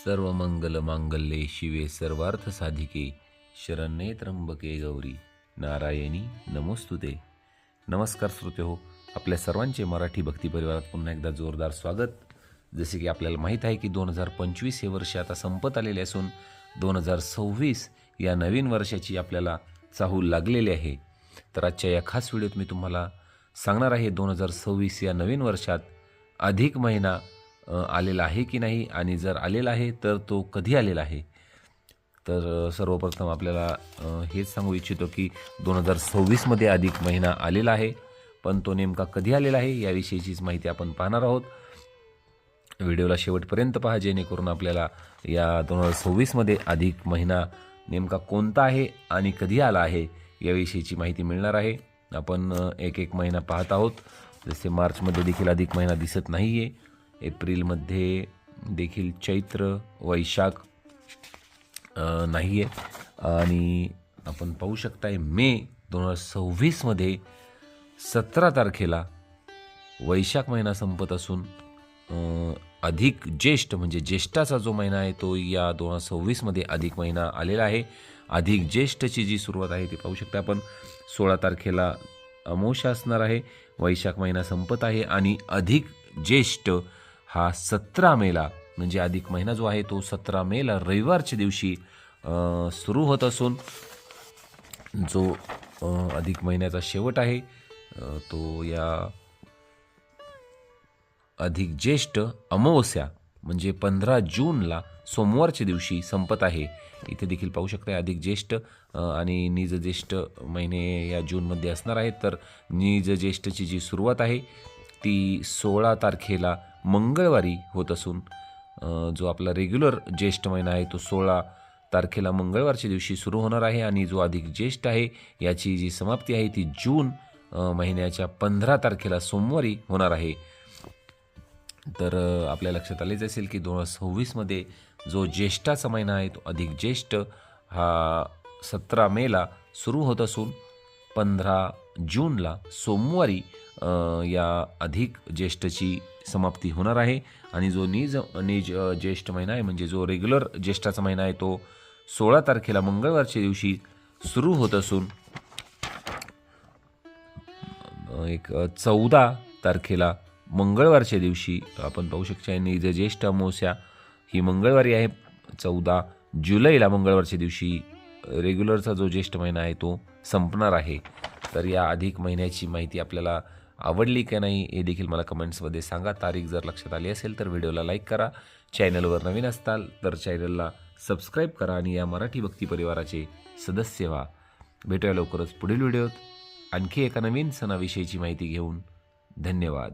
सर्व मंगल मांगल्ये शिवे सर्वार्थ साधिके शरण्ये त्र्यंबके गौरी. नारायणी नमोस्तुते. नमस्कार श्रोते हो आपल्या सर्वांचे मराठी भक्ती परिवारात पुन्हा एकदा जोरदार स्वागत. जसे की आपल्याला माहीत आहे की दोन हजार पंचवीस हे वर्ष आता संपत आलेले असून दोन हजार सव्वीस या नवीन वर्षाची आपल्याला चाहूल लागलेली आहे. तर आजच्या या खास व्हिडिओत मी तुम्हाला सांगणार आहे दोन हजार सव्वीस या नवीन वर्षात अधिक महिना आलेला आहे की नाही? आणि जर आलेला आहे तर तो कधी आलेला आहे? तर सर्वप्रथम आपल्याला हेच सांगू इच्छितो की दोन हजार सव्वीसमध्ये अधिक महिना आलेला आहे. पण तो नेमका कधी आलेला आहे याविषयीचीच माहिती आपण पाहणार आहोत. व्हिडिओला शेवटपर्यंत पहा जेणेकरून आपल्याला या दोन हजार सव्वीसमध्ये अधिक महिना नेमका कोणता आहे आणि कधी आला आहे याविषयीची माहिती मिळणार आहे. आपण एक एक महिना पाहत आहोत. जसे मार्चमध्ये देखील अधिक महिना दिसत नाही आहे एप्रिलमध्ये देखील चैत्र वैशाख नाही आहे आणि आपण पाहू शकताय मे दोन हजार सव्वीसमध्ये सतरा तारखेला वैशाख महिना संपत असून अधिक ज्येष्ठ म्हणजे ज्येष्ठाचा जो महिना आहे तो या दोन हजार सव्वीसमध्ये अधिक महिना आलेला आहे. अधिक ज्येष्ठची जी सुरुवात आहे ती पाहू शकता आपण. सोळा तारखेला अमोशा असणार आहे. वैशाख महिना संपत आहे आणि अधिक ज्येष्ठ हा सतरा मेला म्हणजे अधिक महिना जो आहे तो सतरा मेला रविवारच्या दिवशी सुरू होत असून जो अधिक महिन्याचा शेवट आहे तो या अधिक ज्येष्ठ अमावस्या म्हणजे पंधरा जूनला सोमवारच्या दिवशी संपत आहे. इथे देखील पाहू शकता अधिक ज्येष्ठ आणि निज ज्येष्ठ महिने या जूनमध्ये असणार आहेत. तर निज ज्येष्ठची जी सुरुवात आहे ती सोळा तारखेला मंगळवारी होत असून जो आपला रेग्युलर ज्येष्ठ महिना आहे तो सोळा तारखेला मंगळवारच्या दिवशी सुरू होणार आहे आणि जो अधिक ज्येष्ठ आहे याची जी समाप्ती आहे ती जून महिन्याच्या पंधरा तारखेला सोमवारी होणार आहे. तर आपल्या लक्षात आलेच असेल की दोन हजार सव्वीसमध्ये जो ज्येष्ठाचा महिना आहे तो अधिक ज्येष्ठ हा सतरा मेला सुरू होत असून पंधरा जूनला सोमवारी या अधिक ज्येष्ठची समाप्ती होणार आहे आणि जो निज निज ज्येष्ठ महिना आहे म्हणजे जो रेग्युलर ज्येष्ठाचा महिना आहे तो सोळा तारखेला मंगळवारच्या दिवशी सुरू होत असून एक चौदा तारखेला मंगळवारच्या दिवशी आपण पाहू शकता निज ज्येष्ठ अमावस्या ही मंगळवारी आहे. चौदा जुलैला मंगळवारच्या दिवशी रेग्युलरचा जो ज्येष्ठ महिना आहे तो संपणार आहे. तर या अधिक महिन्याची माहिती आपल्याला आवडली का नाही हे देखील मला कमेंट्समध्ये सांगा. तारीख जर लक्षात आली असेल तर व्हिडिओला लाईक करा. चॅनलवर नवीन असताल तर चॅनलला सबस्क्राईब करा आणि या मराठी भक्ती परिवाराचे सदस्य व्हा. भेटूया लवकरच पुढील व्हिडिओत. आणखी एका नवीन सणाविषयीची माहिती घेऊन धन्यवाद.